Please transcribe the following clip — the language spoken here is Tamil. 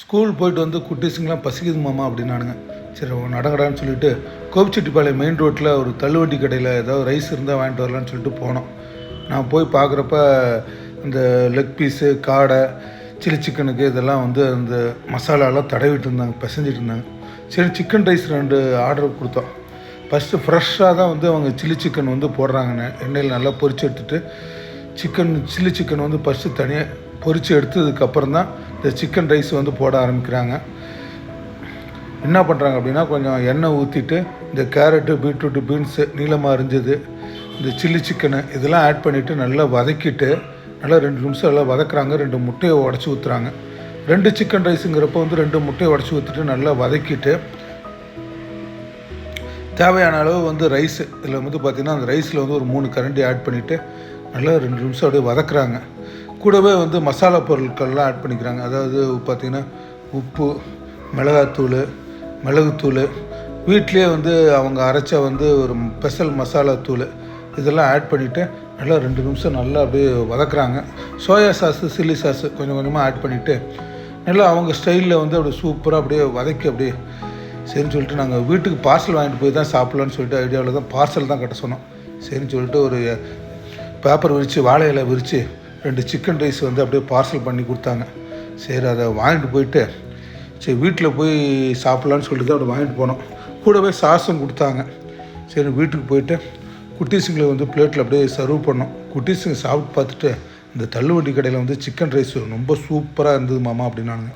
ஸ்கூல் போயிட்டு வந்து குட்டீஸுங்கெலாம் பசிக்குது மாமா அப்படின்னானுங்க. சரி நடக்கடான்னு சொல்லிட்டு கோபிச்செட்டிப்பாளையம் மெயின் ரோட்டில் ஒரு தள்ளுவண்டி கடையில் ஏதாவது ரைஸ் இருந்தால் வாங்கிட்டு வரலான்னு சொல்லிட்டு போனோம். நான் போய் பார்க்குறப்ப இந்த லெக் பீஸு காடை சில்லி சிக்கனுக்கு இதெல்லாம் வந்து அந்த மசாலாலாம் தடவிட்டு இருந்தாங்க பிசைஞ்சிட்டு இருந்தாங்க. சரி சிக்கன் ரைஸ் ரெண்டு ஆர்டர் கொடுத்தோம். ஃபஸ்ட்டு ஃப்ரெஷ்ஷாக தான் வந்து அவங்க சில்லி சிக்கன் வந்து போடுறாங்க எண்ணெயில் நல்லா பொரிச்சு எடுத்துட்டு சிக்கன் சில்லி சிக்கன் வந்து ஃபஸ்ட்டு தனியாக பொரித்து எடுத்ததுக்கப்புறம் தான் இந்த சிக்கன் ரைஸ் வந்து போட ஆரம்பிக்கிறாங்க. என்ன பண்ணுறாங்க அப்படின்னா கொஞ்சம் எண்ணெய் ஊற்றிட்டு இந்த கேரட்டு பீட்ரூட்டு பீன்ஸு நீளமாக அரிஞ்சது இந்த சில்லி சிக்கனு இதெல்லாம் ஆட் பண்ணிவிட்டு நல்லா வதக்கிட்டு நல்லா ரெண்டு நிமிஷம் நல்லா வதக்குறாங்க. ரெண்டு முட்டையை உடச்சி ஊற்றுறாங்க ரெண்டு சிக்கன் ரைஸுங்கிறப்ப வந்து ரெண்டு முட்டையை உடச்சி ஊற்றிட்டு நல்லா வதக்கிட்டு தேவையான அளவு வந்து ரைஸ். இதில் வந்து பார்த்திங்கன்னா அந்த ரைஸில் வந்து ஒரு மூணு கரண்டி ஆட் பண்ணிவிட்டு நல்லா ரெண்டு நிமிஷம் அப்படியே வதக்குறாங்க. கூடவே வந்து மசாலா பொருட்கள்லாம் ஆட் பண்ணிக்கிறாங்க. அதாவது பார்த்திங்கன்னா உப்பு மிளகாத்தூள் மிளகுத்தூள். வீட்லேயே வந்து அவங்க அரைச்ச வந்து ஒரு ஸ்பெஷல் மசாலா தூள். இதெல்லாம் ஆட் பண்ணிவிட்டு நல்லா ரெண்டு நிமிஷம் நல்லா அப்படியே வதக்குறாங்க. சோயா சாஸு சில்லி சாஸு கொஞ்சம் கொஞ்சமாக ஆட் பண்ணிவிட்டு நல்லா அவங்க ஸ்டைலில் வந்து அப்படியே சூப்பராக அப்படியே வதக்கி அப்படியே சரின்னு சொல்லிட்டு நாங்கள் வீட்டுக்கு பார்சல் வாங்கிட்டு போய் தான் சாப்பிட்லான்னு சொல்லிட்டு ஐடியாவில் தான் பார்சல் தான் கட்ட சொன்னோம். சரின்னு சொல்லிட்டு ஒரு பேப்பர் விரித்து வாழை இலை விரித்து ரெண்டு சிக்கன் ரைஸ் வந்து அப்படியே பார்சல் பண்ணி கொடுத்தாங்க. சரி அதை வாங்கிட்டு போயிட்டு சரி வீட்டில் போய் சாப்பிட்லான்னு சொல்லிட்டு தான் அப்படி வாங்கிட்டு போனோம். கூடவே சாஸும் கொடுத்தாங்க. சரி வீட்டுக்கு போயிட்டு குட்டீஸுங்களை வந்து பிளேட்டில் அப்படியே சர்வ் பண்ணோம். குட்டீஸுங்க சாப்பிட்டு பார்த்துட்டு இந்த தள்ளுவண்டி கடையில் வந்து சிக்கன் ரைஸ் ரொம்ப சூப்பராக இருந்தது மாமா அப்படின்னாங்க